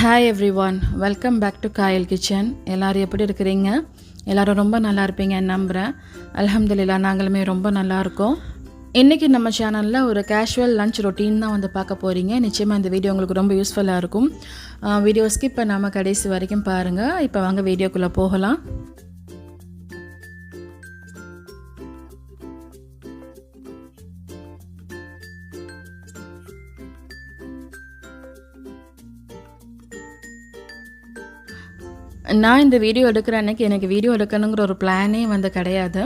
Hi everyone welcome back to Kayal kitchen எல்லோரும் எப்படி இருக்கிறீங்க? எல்லோரும் ரொம்ப நல்லா இருப்பீங்க நம்புகிறேன் அல்ஹம்துலில்லா நாங்களுமே ரொம்ப நல்லாயிருக்கோம் இன்றைக்கி நம்ம சேனலில் ஒரு கேஷுவல் லஞ்ச் ரொட்டீன் தான் வந்து பார்க்க போகிறீங்க நிச்சயமாக இந்த வீடியோ உங்களுக்கு ரொம்ப யூஸ்ஃபுல்லாக இருக்கும். வீடியோ ஸ்கிப் பண்ணாமல் கடைசி வரைக்கும் பாருங்கள் இப்போ வாங்க வீடியோக்குள்ளே போகலாம். நான் இந்த வீடியோ எடுக்கிற அன்றைக்கி எனக்கு வீடியோ எடுக்கணுங்கிற ஒரு பிளானே வந்து கிடையாது.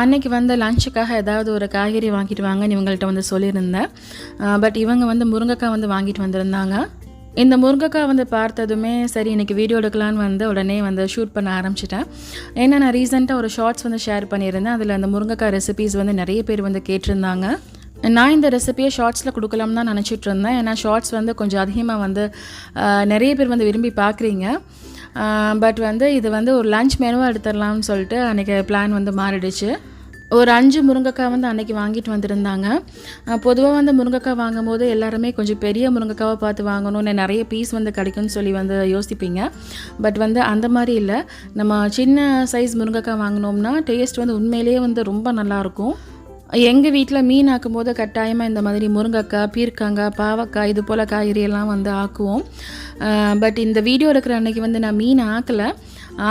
அன்னைக்கு வந்து லஞ்சுக்காக ஏதாவது ஒரு காய்கறி வாங்கிட்டு வாங்கன்னு இவங்கள்ட்ட வந்து சொல்லியிருந்தேன். பட் இவங்க வந்து முருங்கைக்காய் வந்து வாங்கிட்டு வந்திருந்தாங்க. இந்த முருங்கைக்காய் வந்து பார்த்ததுமே சரி இன்றைக்கி வீடியோ எடுக்கலான்னு வந்து உடனே வந்து ஷூட் பண்ண ஆரம்பிச்சிட்டேன். ஏன்னா நான் ரீசெண்டாக ஒரு ஷார்ட்ஸ் வந்து ஷேர் பண்ணியிருந்தேன். அதில் அந்த முருங்கைக்காய் ரெசிபீஸ் வந்து நிறைய பேர் வந்து கேட்டிருந்தாங்க. நான் இந்த ரெசிபியை ஷார்ட்ஸில் கொடுக்கலாம் தான் நினச்சிட்டு இருந்தேன். ஏன்னா ஷார்ட்ஸ் வந்து கொஞ்சம் அதிகமாக வந்து நிறைய பேர் வந்து விரும்பி பார்க்குறீங்க. பட் வந்து இது வந்து ஒரு லஞ்ச் மெனுவாக எடுத்துடலாம்னு சொல்லிட்டு அன்றைக்கி பிளான் வந்து மாறிடுச்சு. ஒரு அஞ்சு முருங்கைக்காய் வந்து அன்றைக்கி வாங்கிட்டு வந்திருந்தாங்க. பொதுவாக வந்து முருங்கைக்காய் வாங்கும் போது எல்லாருமே கொஞ்சம் பெரிய முருங்கைக்காவை பார்த்து வாங்கணும்னு நிறைய பீஸ் வந்து கிடைக்கும்னு சொல்லி வந்து யோசிப்பீங்க. பட் வந்து அந்த மாதிரி இல்லை. நம்ம சின்ன சைஸ் முருங்கைக்காய் வாங்கினோம்னா டேஸ்ட் வந்து உண்மையிலேயே வந்து ரொம்ப நல்லாயிருக்கும் எங்கள் வீட்டில் மீன் ஆக்கும் போது கட்டாயமாக இந்த மாதிரி முருங்கைக்காய் பீர்க்காங்காய் பாவக்காய் இது போல் காய்கறியெல்லாம் வந்து ஆக்குவோம். பட் இந்த வீடியோ எடுக்கிற அன்னைக்கு வந்து நான் மீன் ஆக்கலை.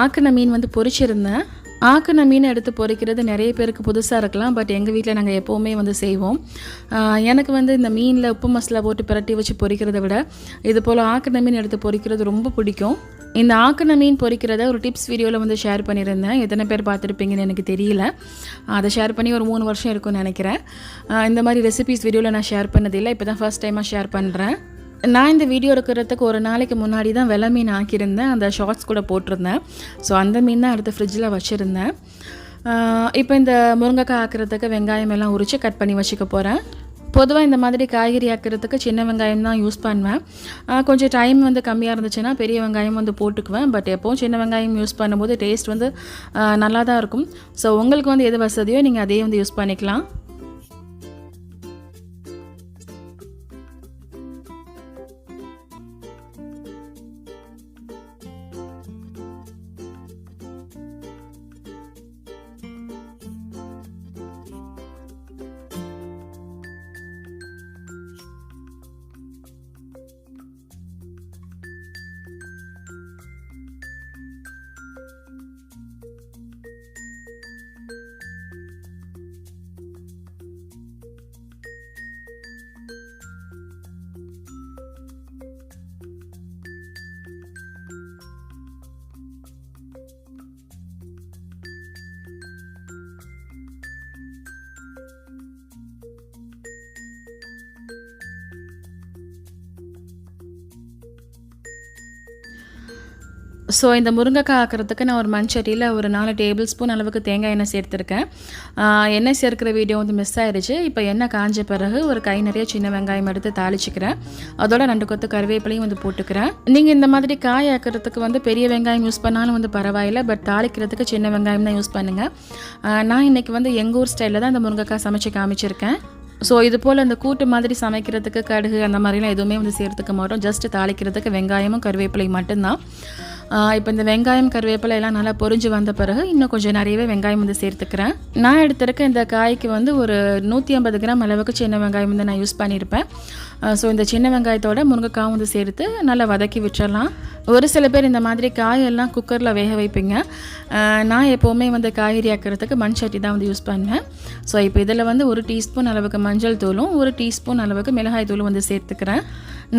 ஆக்கின மீன் வந்து பொறிச்சிருந்தேன். ஆக்கின மீன் எடுத்து பொரிக்கிறது நிறைய பேருக்கு புதுசாக இருக்கலாம். பட் எங்கள் வீட்டில் நாங்கள் எப்போவுமே வந்து செய்வோம். எனக்கு வந்து இந்த மீனில் உப்பு மசாலா போட்டு பிரட்டி வச்சு பொறிக்கிறத விட இது போல் ஆக்கின மீன் எடுத்து பொரிக்கிறது ரொம்ப பிடிக்கும். இந்த ஆக்கின மீன் பொரிக்கிறத ஒரு டிப்ஸ் வீடியோவில் வந்து ஷேர் பண்ணியிருந்தேன். எத்தனை பேர் பார்த்துருப்பீங்கன்னு எனக்கு தெரியல. அதை ஷேர் பண்ணி ஒரு மூணு வருஷம் இருக்கும்னு நினைக்கிறேன். இந்த மாதிரி ரெசிபிஸ் வீடியோவில் நான் ஷேர் பண்ணதில்லை. இப்போ தான் ஃபர்ஸ்ட் டைமாக ஷேர் பண்ணுறேன் நான் இந்த வீடியோ எடுக்கிறதுக்கு ஒரு நாளைக்கு முன்னாடி தான் வெள்ளை மீன் ஆக்கியிருந்தேன். அந்த ஷார்ட்ஸ் கூட போட்டிருந்தேன். ஸோ அந்த மீன் தான் அடுத்த ஃப்ரிட்ஜில் வச்சுருந்தேன். இப்போ இந்த முருங்கைக்காய் ஆக்கிறதுக்கு வெங்காயம் எல்லாம் உரித்து கட் பண்ணி வச்சுக்க போகிறேன் பொதுவாக இந்த மாதிரி காய்கறி ஆக்கிறதுக்கு சின்ன வெங்காயம் தான் யூஸ் பண்ணுவேன். கொஞ்சம் டைம் வந்து கம்மியாக இருந்துச்சுன்னா பெரிய வெங்காயம் வந்து போட்டுக்குவேன். பட் எப்போவும் சின்ன வெங்காயம் யூஸ் பண்ணும்போது டேஸ்ட் வந்து நல்லா தான் இருக்கும். ஸோ உங்களுக்கு வந்து எது வசதியோ நீங்கள் அதே வந்து யூஸ் பண்ணிக்கலாம். ஸோ இந்த முருங்கைக்காய் ஆக்கிறதுக்கு நான் ஒரு மண்சட்டியில் ஒரு நாலு டேபிள் ஸ்பூன் அளவுக்கு தேங்காய் எண்ணெய் சேர்த்துருக்கேன். எண்ணெய் சேர்க்கிற வீடியோ வந்து மிஸ் ஆயிடுச்சு இப்போ எண்ணெய் காஞ்ச பிறகு ஒரு கை நிறைய சின்ன வெங்காயம் எடுத்து தாளிச்சிக்கிறேன். அதோட ரெண்டு கொத்து கருவேப்பிலையும் வந்து போட்டுக்கிறேன். நீங்கள் இந்த மாதிரி காய் ஆக்கிறதுக்கு வந்து பெரிய வெங்காயம் யூஸ் பண்ணாலும் வந்து பரவாயில்ல. பட் தாளிக்கிறதுக்கு சின்ன வெங்காயம் தான் யூஸ் பண்ணுங்கள் நான் இன்றைக்கி வந்து எங்கள் ஊர் ஸ்டைலில் தான் இந்த முருங்கைக்காய் சமைச்சு காமிச்சிருக்கேன். ஸோ இது போல் இந்த கூட்டு மாதிரி சமைக்கிறதுக்கு கடுகு அந்த மாதிரிலாம் எதுவுமே வந்து சேர்த்துக்க மாட்டோம். ஜஸ்ட் தாளிக்கிறதுக்கு வெங்காயமும் கருவேப்பிலை மட்டும்தான். இப்போ இந்த வெங்காயம் கருவேப்பிலை எல்லாம் நல்லா பொரிஞ்சு வந்த பிறகு இன்னும் கொஞ்சம் நிறையவே வெங்காயம் வந்து சேர்த்துக்கிறேன். நான் எடுத்திருக்க இந்த காய்க்கு வந்து ஒரு நூற்றி ஐம்பது கிராம் அளவுக்கு சின்ன வெங்காயம் வந்து நான் யூஸ் பண்ணியிருப்பேன். ஸோ இந்த சின்ன வெங்காயத்தோட முருங்கைக்காய் வந்து சேர்த்து நல்லா வதக்கி விட்டுறலாம். ஒரு சில பேர் இந்த மாதிரி காயெல்லாம் குக்கரில் வேக வைப்பீங்க. நான் எப்போவுமே வந்து காய்கறி ஆக்கிறதுக்கு மண் சட்டி தான் வந்து யூஸ் பண்ணுவேன். ஸோ இப்போ இதில் வந்து ஒரு டீஸ்பூன் அளவுக்கு மஞ்சள் தூளும் ஒரு டீஸ்பூன் அளவுக்கு மிளகாய் தூளும் வந்து சேர்த்துக்கிறேன்.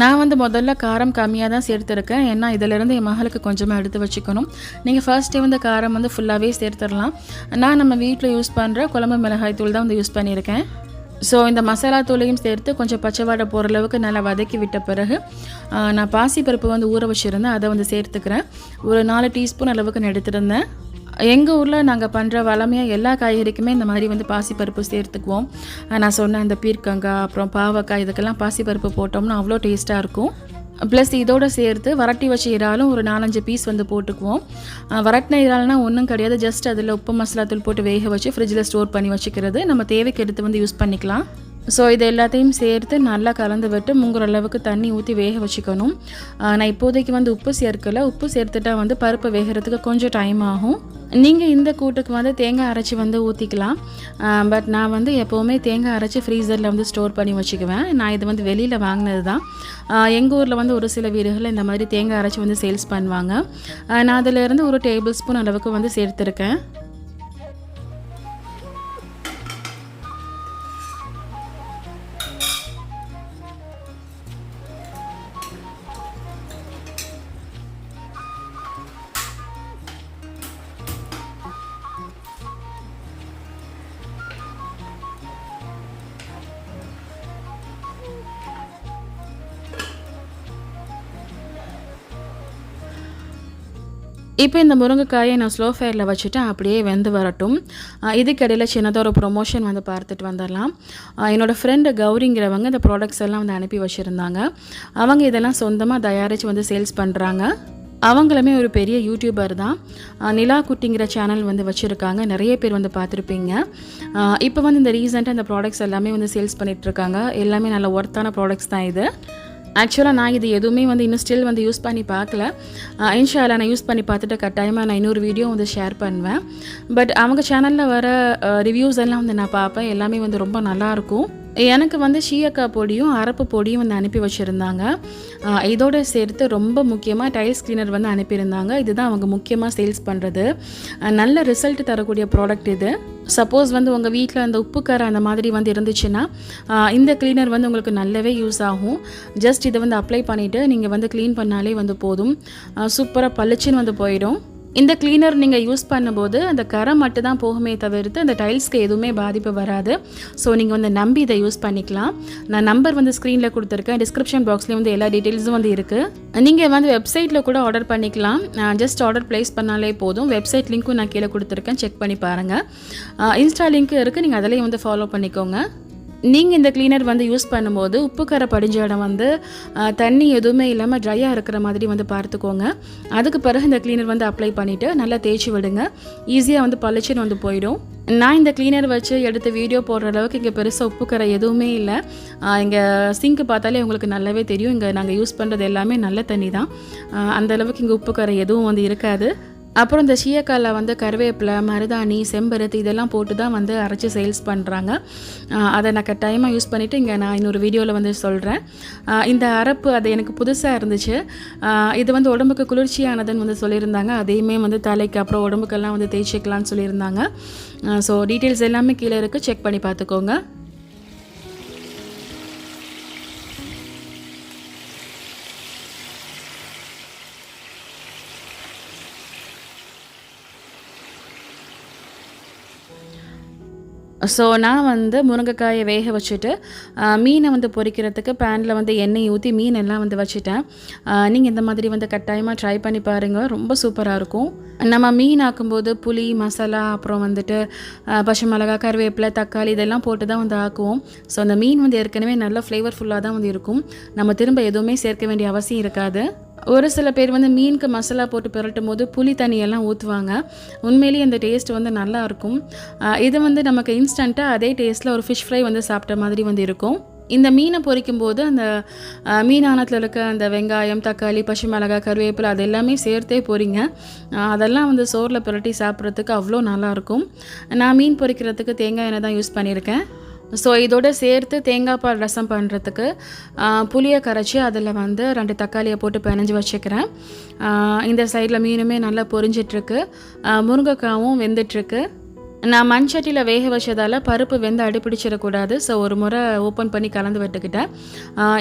நான் வந்து முதல்ல காரம் கம்மியாக தான் சேர்த்துருக்கேன். ஏன்னா இதிலேருந்து என் மகளுக்கு கொஞ்சமாக எடுத்து வச்சுக்கணும். நீங்கள் ஃபர்ஸ்ட்டே வந்து காரம் வந்து ஃபுல்லாகவே சேர்த்துடலாம். நான் நம்ம வீட்டில் யூஸ் பண்ணுற குழம்பு மிளகாய் தூள் தான் வந்து யூஸ் பண்ணியிருக்கேன். ஸோ இந்த மசாலா தூளையும் சேர்த்து கொஞ்சம் பச்சை வாடை போகிற அளவுக்கு நல்லா வதக்கி விட்ட பிறகு நான் பாசிப்பருப்பு வந்து ஊற வச்சுருந்தேன். அதை வந்து சேர்த்துக்கிறேன். ஒரு நாலு டீஸ்பூன் அளவுக்கு நான் எடுத்திருந்தேன். எங்கள் ஊரில் நாங்கள் பண்ணுற வளமையாக எல்லா காய்கறிக்குமே இந்த மாதிரி வந்து பாசிப்பருப்பு சேர்த்துக்குவோம். நான் சொன்ன இந்த பீர்க்கங்காய் அப்புறம் பாவக்காய் இதுக்கெல்லாம் பாசிப்பருப்பு போட்டோம்னா அவ்வளோ டேஸ்ட்டாக இருக்கும். ப்ளஸ் இதோட சேர்த்து வரட்டி வச்ச இறாலும் ஒரு நாலஞ்சு பீஸ் வந்து போட்டுக்குவோம். வரட்டின இறால்னா ஒன்றும் கிடையாது. ஜஸ்ட் அதில் உப்பு மசாலா தூள் போட்டு வேக வச்சு ஃப்ரிட்ஜில் ஸ்டோர் பண்ணி வச்சுக்கிறது. நம்ம தேவைக்கு எடுத்து வந்து யூஸ் பண்ணிக்கலாம். ஸோ இது எல்லாத்தையும் சேர்த்து நல்லா கலந்து விட்டு முங்குற அளவுக்கு தண்ணி ஊற்றி வேக வச்சுக்கணும். நான் இப்போதைக்கு வந்து உப்பு சேர்க்கல. உப்பு சேர்த்துட்டா வந்து பருப்பு வேகிறதுக்கு கொஞ்சம் டைம் ஆகும். நீங்கள் இந்த கூட்டுக்கு வந்து தேங்காய் அரைச்சி வந்து ஊற்றிக்கலாம் பட் நான் வந்து எப்போவுமே தேங்காய் அரைச்சி ஃப்ரீசரில் வந்து ஸ்டோர் பண்ணி வச்சுக்குவேன். நான் இது வந்து வெளியில் வாங்கினது தான் எங்கள் ஊரில் வந்து ஒரு சில வீடுகளில் இந்த மாதிரி தேங்காய் அரைச்சி வந்து சேல்ஸ் பண்ணுவாங்க. நான் அதிலேருந்து ஒரு டேபிள் ஸ்பூன் அளவுக்கு வந்து சேர்த்துருக்கேன். இப்போ இந்த முருங்கைக்காயை நான் ஸ்லோ ஃபயரில் வச்சுட்டு அப்படியே வெந்து வரட்டும். இதுக்கடையில் சின்னதாக ஒரு ப்ரொமோஷன் வந்து பார்த்துட்டு வந்துடலாம். என்னோடய ஃப்ரெண்டு கௌரிங்கிறவங்க இந்த ப்ராடக்ட்ஸ் எல்லாம் வந்து அனுப்பி வச்சுருந்தாங்க. அவங்க இதெல்லாம் சொந்தமாக தயாரித்து வந்து சேல்ஸ் பண்ணுறாங்க அவங்களுமே ஒரு பெரிய யூடியூபர் தான். நிலா குட்டிங்கிற சேனல் வந்து வச்சுருக்காங்க. நிறைய பேர் வந்து பார்த்துருப்பீங்க. இப்போ வந்து இந்த ரீசெண்டாக இந்த ப்ராடக்ட்ஸ் எல்லாமே வந்து சேல்ஸ் பண்ணிகிட்ருக்காங்க எல்லாமே நல்ல ஒர்த்தான ப்ராடக்ட்ஸ் தான் இது. ஆக்சுவலாக நான் இது எதுவுமே வந்து இன்னும் ஸ்டில் வந்து யூஸ் பண்ணி பார்க்கல. இன்ஷாலா நான் யூஸ் பண்ணி பார்த்துட்டு கட்டாயமாக நான் இன்னொரு வீடியோ வந்து ஷேர் பண்ணுவேன். பட் அவங்க சேனலில் வர ரிவ்யூஸ் எல்லாம் வந்து நான் பார்ப்பேன். எல்லாமே வந்து ரொம்ப நல்லாயிருக்கும் எனக்கு வந்து ஷீயக்காய் பொடியும் அரப்பு பொடியும் வந்து அனுப்பி வச்சுருந்தாங்க. இதோடு சேர்த்து ரொம்ப முக்கியமாக டைல்ஸ் கிளீனர் வந்து அனுப்பியிருந்தாங்க. இதுதான் அவங்க முக்கியமாக சேல்ஸ் பண்ணுறது நல்ல ரிசல்ட் தரக்கூடிய ப்ராடக்ட் இது. சப்போஸ் வந்து உங்கள் வீட்டில் அந்த உப்பு அந்த மாதிரி வந்து இருந்துச்சுன்னா இந்த கிளீனர் வந்து உங்களுக்கு நல்லாவே யூஸ் ஆகும். ஜஸ்ட் இதை வந்து அப்ளை பண்ணிவிட்டு நீங்கள் வந்து க்ளீன் பண்ணாலே வந்து போதும். சூப்பராக பளிச்சுன்னு வந்து போயிடும். இந்த கிளீனர் நீங்கள் யூஸ் பண்ணும்போது அந்த கரை மட்டும் தான் போகுமே தவிர்த்து அந்த டைல்ஸ்க்கு எதுவுமே பாதிப்பு வராது. ஸோ நீங்கள் வந்து நம்பி இதை யூஸ் பண்ணிக்கலாம். நான் நம்பர் வந்து ஸ்க்ரீனில் கொடுத்துருக்கேன். டிஸ்கிரிப்ஷன் பாக்ஸ்லேயும் வந்து எல்லா டீட்டெயில்ஸும் வந்து இருக்குது நீங்கள் வந்து வெப்சைட்டில் கூட ஆர்டர் பண்ணிக்கலாம். ஜஸ்ட் ஆர்டர் ப்ளேஸ் பண்ணாலே போதும். வெப்சைட் லிங்க்கும் நான் கீழே கொடுத்துருக்கேன். செக் பண்ணி பாருங்கள் இன்ஸ்டா லிங்க் இருக்குது நீங்கள் அதிலையும் வந்து ஃபாலோ பண்ணிக்கோங்க. நீங்கள் இந்த க்ளீனர் வந்து யூஸ் பண்ணும்போது உப்பு கரை படிஞ்ச இடம் வந்து தண்ணி எதுவுமே இல்லாமல் ட்ரையாக இருக்கிற மாதிரி வந்து பார்த்துக்கோங்க. அதுக்கு பிறகு இந்த க்ளீனர் வந்து அப்ளை பண்ணிவிட்டு நல்லா தேய்ச்சி விடுங்க. ஈஸியாக வந்து பளிச்சுன்னு வந்து போயிடும். நான் இந்த க்ளீனர் வச்சு எடுத்து வீடியோ போடுற அளவுக்கு இங்கே பெருசாக உப்பு கரை எதுவுமே இல்லை. இங்கே சிங்க் பார்த்தாலே உங்களுக்கு நல்லாவே தெரியும். இங்கே நாங்கள் யூஸ் பண்ணுறது எல்லாமே நல்ல தண்ணி தான். அந்தளவுக்கு இங்கே உப்பு கரை எதுவும் வந்து இருக்காது. அப்புறம் இந்த ஷீயக்காயில் வந்து கருவேப்பிலை மருதாணி செம்பருத்தி இதெல்லாம் போட்டு தான் வந்து அரைச்சி சேல்ஸ் பண்ணுறாங்க அதை நான் கட்டாயமாக யூஸ் பண்ணிவிட்டு இங்கே நான் இன்னொரு வீடியோவில் வந்து சொல்கிறேன் இந்த அரப்பு அது எனக்கு புதுசாக இருந்துச்சு. இது வந்து உடம்புக்கு குளிர்ச்சியானதுன்னு வந்து சொல்லியிருந்தாங்க. அதையுமே வந்து தலைக்கு அப்புறம் உடம்புக்கெல்லாம் வந்து தேய்ச்சிக்கலாம்னு சொல்லியிருந்தாங்க. ஸோ டீட்டெயில்ஸ் எல்லாமே கீழே இருக்குது செக் பண்ணி பார்த்துக்கோங்க. ஸோ நான் வந்து முருங்கைக்காயை வேக வச்சுட்டு மீனை வந்து பொரிக்கிறதுக்கு பேனில் வந்து எண்ணெய் ஊற்றி மீன் எல்லாம் வந்து வச்சுட்டேன். நீங்கள் இந்த மாதிரி வந்து கட்டாயமாக ட்ரை பண்ணி பாருங்கள் ரொம்ப சூப்பராக இருக்கும். நம்ம மீன் ஆக்கும்போது புளி மசாலா அப்புறம் வந்துட்டு பச்சை மிளகா கருவேப்பிலை தக்காளி இதெல்லாம் போட்டு தான் வந்து ஆக்குவோம். ஸோ அந்த மீன் வந்து ஏற்கனவே நல்ல ஃப்ளேவர்ஃபுல்லாக தான் வந்து இருக்கும். நம்ம திரும்ப எதுவுமே சேர்க்க வேண்டிய அவசியம் இருக்காது. ஒரு சில பேர் வந்து மீனுக்கு மசாலா போட்டு பிரட்டும் போது புளி தண்ணியெல்லாம் ஊற்றுவாங்க உண்மையிலேயே அந்த டேஸ்ட் வந்து நல்லா இருக்கும். இது வந்து நமக்கு இன்ஸ்டண்ட்டாக அதே டேஸ்ட்டில் ஒரு ஃபிஷ் ஃப்ரை வந்து சாப்பிட்ட மாதிரி வந்து இருக்கும். இந்த மீனை பொரிக்கும் போது அந்த மீனானத்தில் இருக்க அந்த வெங்காயம் தக்காளி பச்சை மிளகாய் கருவேப்பிலை அது எல்லாமே சேர்த்தே போறீங்க. அதெல்லாம் வந்து சோறில் புரட்டி சாப்பிட்றதுக்கு அவ்வளோ நல்லாயிருக்கும் நான் மீன் பொறிக்கிறதுக்கு தேங்காய் எண்ணெய் தான் யூஸ் பண்ணியிருக்கேன். ஸோ இதோட சேர்த்து தேங்காய் பால் ரசம் பண்ணுறதுக்கு புளியை கரைச்சி அதில் வந்து ரெண்டு தக்காளியை போட்டு பிணைஞ்சு வச்சுக்கிறேன். இந்த சைடில் மீனுமே நல்லா பொரிஞ்சிட்ருக்கு. முருங்கைக்காவும் வெந்துட்டுருக்கு நான் மண் சட்டியில் வேக வச்சதால் பருப்பு வெந்து அடிப்பிடிச்சிடக்கூடாது ஸோ ஒரு முறை ஓப்பன் பண்ணி கலந்து விட்டுக்கிட்டேன்.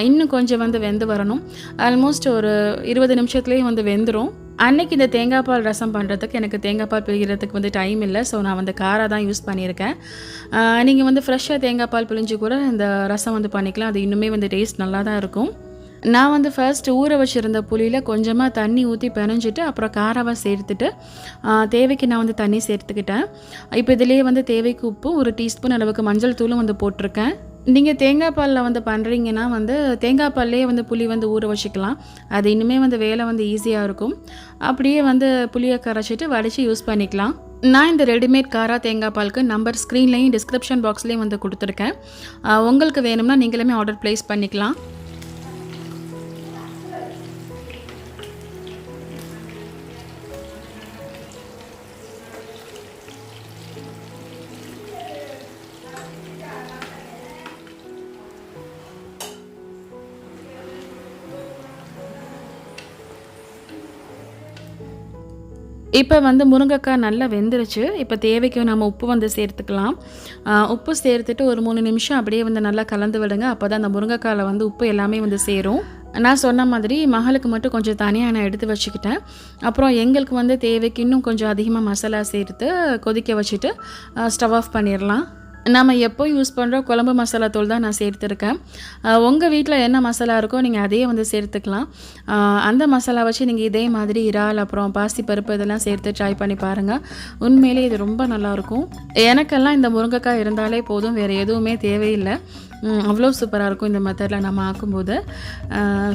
இன்னும் கொஞ்சம் வந்து வெந்து வரணும். ஆல்மோஸ்ட் ஒரு இருபது நிமிஷத்துலேயே வந்து வெந்துடும் அன்னைக்கு இந்த தேங்காய் பால் ரசம் பண்ணுறதுக்கு எனக்கு தேங்காய் பால் பிழிகிறதுக்கு வந்து டைம் இல்லை. ஸோ நான் வந்து காராக தான் யூஸ் பண்ணியிருக்கேன். நீங்கள் வந்து ஃப்ரெஷ்ஷாக தேங்காய் பால் பிழிஞ்சு கூட இந்த ரசம் வந்து பண்ணிக்கலாம். அது இன்னுமே வந்து டேஸ்ட் நல்லா தான் இருக்கும். நான் வந்து ஃபர்ஸ்ட் ஊற வச்சுருந்த புளியில் கொஞ்சமாக தண்ணி ஊற்றி பிணைஞ்சிட்டு அப்புறம் காரவை சேர்த்துட்டு தேவைக்கு நான் வந்து தண்ணி சேர்த்துக்கிட்டேன். இப்போ இதிலேயே வந்து தேவைக்கு உப்பு ஒரு டீஸ்பூன் அளவுக்கு மஞ்சள் தூளும் வந்து போட்டிருக்கேன். நீங்கள் தேங்காய் பாலில் வந்து பண்ணுறீங்கன்னா வந்து தேங்காய் பால்லேயே வந்து புளி வந்து ஊற வச்சுக்கலாம். அது இன்னுமே வந்து வேலை வந்து ஈஸியாக இருக்கும். அப்படியே வந்து புளியை கரைச்சிட்டு வடித்து யூஸ் பண்ணிக்கலாம். நான் இந்த ரெடிமேட் காரா தேங்காய் பாலுக்கு நம்பர் ஸ்க்ரீன்லேயும் டிஸ்கிரிப்ஷன் பாக்ஸ்லேயும் வந்து கொடுத்துருக்கேன். உங்களுக்கு வேணும்னா நீங்களுமே ஆர்டர் ப்ளேஸ் பண்ணிக்கலாம். இப்போ வந்து முருங்கைக்காய் நல்லா வெந்துருச்சு. இப்போ தேவைக்கு நம்ம உப்பு வந்து சேர்த்துக்கலாம். உப்பு சேர்த்துட்டு ஒரு மூணு நிமிஷம் அப்படியே வந்து நல்லா கலந்து விடுங்க. அப்போ தான் அந்த முருங்கைக்காயில் வந்து உப்பு எல்லாமே வந்து சேரும். நான் சொன்ன மாதிரி மகளுக்கு மட்டும் கொஞ்சம் தனியாக நான் எடுத்து வச்சுக்கிட்டேன். அப்புறம் எங்களுக்கு வந்து தேவைக்கு இன்னும் கொஞ்சம் அதிகமாக மசாலா சேர்த்து கொதிக்க வச்சுட்டு ஸ்டவ் ஆஃப் பண்ணிடலாம் நம்ம எப்போ யூஸ் பண்ணுறோம் குழம்பு மசாலா தூள் தான் நான் சேர்த்துருக்கேன். உங்கள் வீட்டில் என்ன மசாலா இருக்கோ நீங்கள் அதையே வந்து சேர்த்துக்கலாம். அந்த மசாலா வச்சு நீங்கள் இதே மாதிரி இறால் அப்புறம் பாசி பருப்பு இதெல்லாம் சேர்த்து ட்ரை பண்ணி பாருங்கள் உண்மையிலே இது ரொம்ப நல்லாயிருக்கும் எனக்கெல்லாம் இந்த முருங்கைக்காய் இருந்தாலே போதும் வேறு எதுவுமே தேவையில்லை. அவ்வளோ சூப்பராக இருக்கும் இந்த மெத்தடில் நம்ம ஆக்கும்போது.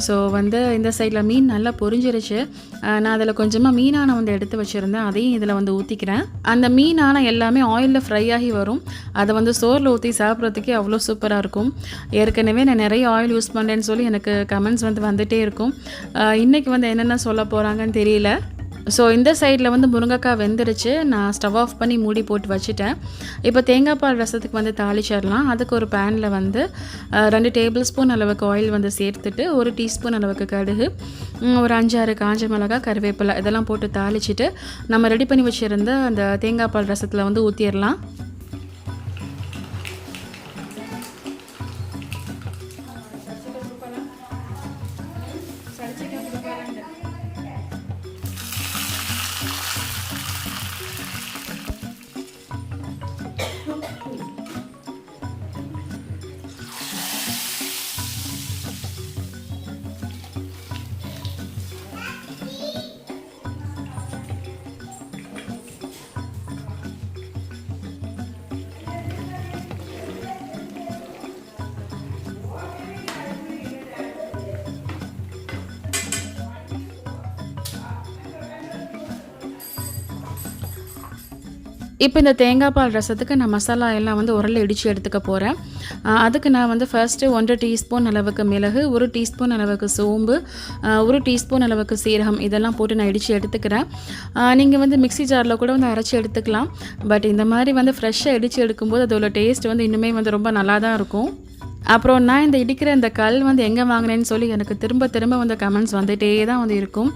ஸோ வந்து இந்த சைடில் மீன் நல்லா பொரிஞ்சிருச்சு. நான் அதில் கொஞ்சமாக மீனான வந்து எடுத்து வச்சுருந்தேன். அதையும் இதில் வந்து ஊற்றிக்கிறேன் அந்த மீனான எல்லாமே ஆயிலில் ஃப்ரை ஆகி வரும். அதை வந்து சோறில் ஊற்றி சாப்பிட்றதுக்கே அவ்வளோ சூப்பராக இருக்கும். ஏற்கனவே நான் நிறைய ஆயில் யூஸ் பண்ணுறேன்னு சொல்லி எனக்கு கமெண்ட்ஸ் வந்து வந்துகிட்டே இருக்கும். இன்றைக்கி வந்து என்னென்ன சொல்ல போகிறாங்கன்னு தெரியல. ஸோ இந்த சைடில் வந்து முருங்கைக்காய் வெந்துருச்சு. நான் ஸ்டவ் ஆஃப் பண்ணி மூடி போட்டு வச்சுட்டேன். இப்போ தேங்காய் பால் ரசத்துக்கு வந்து தாளிச்சிடலாம் அதுக்கு ஒரு பேனில் வந்து ரெண்டு டேபிள் ஸ்பூன் அளவுக்கு ஆயில் வந்து சேர்த்துட்டு ஒரு டீஸ்பூன் அளவுக்கு கடுகு ஒரு அஞ்சாறு காஞ்ச மிளகாய் கருவேப்பிலை இதெல்லாம் போட்டு தாளிச்சிட்டு நம்ம ரெடி பண்ணி வச்சுருந்த அந்த தேங்காய் பால் ரசத்தில் வந்து ஊற்றிடலாம் இப்போ இந்த தேங்காய் பால் ரசத்துக்கு நான் மசாலா எல்லாம் வந்து உரலில் இடித்து எடுத்துக்க போகிறேன் அதுக்கு நான் வந்து ஃபர்ஸ்ட்டு ஒன்றரை டீஸ்பூன் அளவுக்கு மிளகு ஒரு டீஸ்பூன் அளவுக்கு சோம்பு ஒரு டீஸ்பூன் அளவுக்கு சீரகம் இதெல்லாம் போட்டு நான் இடித்து எடுத்துக்கிறேன். நீங்கள் வந்து மிக்ஸி ஜாரில் கூட வந்து அரைச்சி எடுத்துக்கலாம். பட் இந்த மாதிரி வந்து ஃப்ரெஷ்ஷாக இடித்து எடுக்கும்போது அதோட டேஸ்ட் வந்து இன்னுமே வந்து ரொம்ப நல்லா தான் இருக்கும். அப்புறம் நான் இந்த இடிக்கிற இந்த கல் வந்து எங்கே வாங்கினேன்னு சொல்லி எனக்கு திரும்ப திரும்ப வந்து கமெண்ட்ஸ் வந்துகிட்டே தான் வந்து இருக்கும்.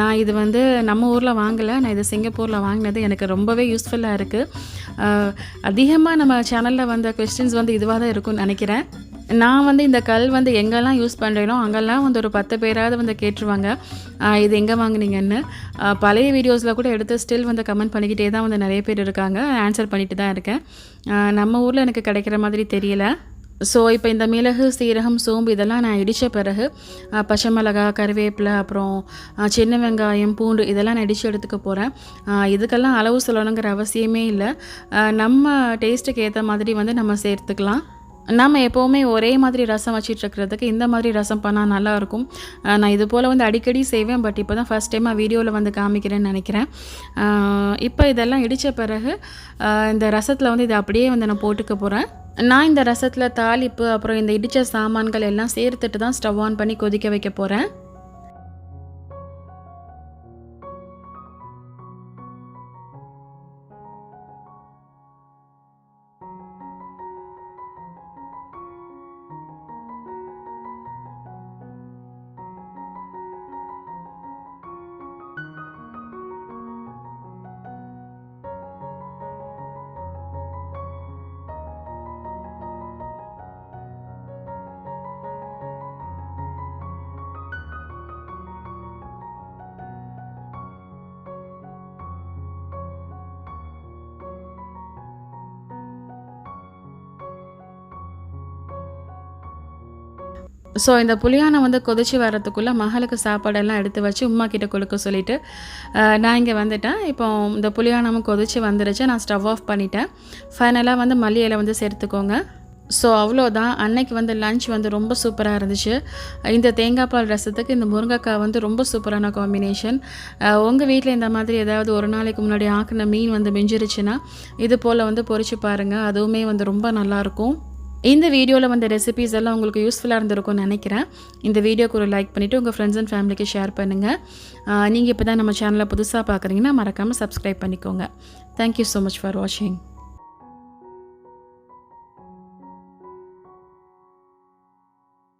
நான் இது வந்து நம்ம ஊரில் வாங்கலை நான் இது சிங்கப்பூரில் வாங்கினது எனக்கு ரொம்பவே யூஸ்ஃபுல்லாக இருக்குது அதிகமாக நம்ம சேனலில் வந்த கொஸ்டின்ஸ் வந்து இதுவாக தான் இருக்கும்னு நினைக்கிறேன். நான் வந்து இந்த கல் வந்து எங்கெல்லாம் யூஸ் பண்ணுறேனோ அங்கெல்லாம் வந்து ஒரு பத்து பேராவது வந்து கேட்டுருவாங்க. இது எங்கே வாங்குனீங்கன்னு. பழைய வீடியோஸில் கூட எடுத்து ஸ்டில் வந்து கமெண்ட் பண்ணிக்கிட்டே தான் வந்து நிறைய பேர் இருக்காங்க. ஆன்சர் பண்ணிட்டு தான் இருக்கேன். நம்ம ஊரில் எனக்கு கிடைக்கிற மாதிரி தெரியல. ஸோ இப்போ இந்த மிளகு சீரகம் சோம்பு இதெல்லாம் நான் இடித்த பிறகு பச்சை மிளகா கருவேப்பிலை அப்புறம் சின்ன வெங்காயம் பூண்டு இதெல்லாம் நான் இடித்து எடுத்துக்க போகிறேன் இதுக்கெல்லாம் அளவு சொல்லணுங்கிற அவசியமே இல்லை. நம்ம டேஸ்ட்டுக்கு ஏற்ற மாதிரி வந்து நம்ம சேர்த்துக்கலாம். நம்ம எப்போவுமே ஒரே மாதிரி ரசம் வச்சிட்ருக்கிறதுக்கு இந்த மாதிரி ரசம் பண்ணால் நல்லாயிருக்கும் நான் இது போல் வந்து அடிக்கடி செய்வேன். பட் இப்போ தான் ஃபஸ்ட் டைமாக வீடியோவில் வந்து காமிக்கிறேன்னு நினைக்கிறேன். இப்போ இதெல்லாம் இடித்த பிறகு இந்த ரசத்தில் வந்து இதை அப்படியே வந்து நான் போட்டுக்க போகிறேன் நான் இந்த ரசத்தில் தாளிப்பு அப்புறம் இந்த இடித்த சாமான்கள் எல்லாம் சேர்த்துட்டு தான் ஸ்டவ் ஆன் பண்ணி கொதிக்க வைக்க போகிறேன் ஸோ இந்த புளியானை வந்து கொதிச்சு வரத்துக்குள்ளே மகளுக்கு சாப்பாடெல்லாம் எடுத்து வச்சு உமா கிட்ட கொடுக்க சொல்லிட்டு நான் இங்கே வந்துட்டேன். இப்போ இந்த புளியானமும் கொதிச்சு வந்துருச்சு. நான் ஸ்டவ் ஆஃப் பண்ணிட்டேன். ஃபைனலாக வந்து மல்லியில் வந்து சேர்த்துக்கோங்க. ஸோ அவ்வளோதான். அன்னைக்கு வந்து லஞ்ச் வந்து ரொம்ப சூப்பராக இருந்துச்சு. இந்த தேங்காய் பால் ரசத்துக்கு இந்த முருங்கைக்காய் வந்து ரொம்ப சூப்பரான காம்பினேஷன் உங்கள் வீட்டில் இந்த மாதிரி ஏதாவது ஒரு நாளைக்கு முன்னாடி ஆக்கின மீன் வந்து மிஞ்சிருச்சுன்னா இது போல் வந்து பொறிச்சு பாருங்கள் அதுவுமே வந்து ரொம்ப நல்லாயிருக்கும் இந்த வீடியோவில் வந்த ரெசிபிஸ் எல்லாம் உங்களுக்கு யூஸ்ஃபுல்லாக இருந்திருக்கும்னு நினைக்கிறேன். இந்த வீடியோக்கு ஒரு லைக் பண்ணிவிட்டு உங்கள் ஃப்ரெண்ட்ஸ் அண்ட் ஃபேமிலிக்கு ஷேர் பண்ணுங்கள் நீங்கள் இப்போ தான் நம்ம சேனலை புதுசாக பார்க்குறீங்கன்னா மறக்காமல் சப்ஸ்கிரைப் பண்ணிக்கோங்க. தேங்க்யூ ஸோ மச் ஃபார் வாட்சிங்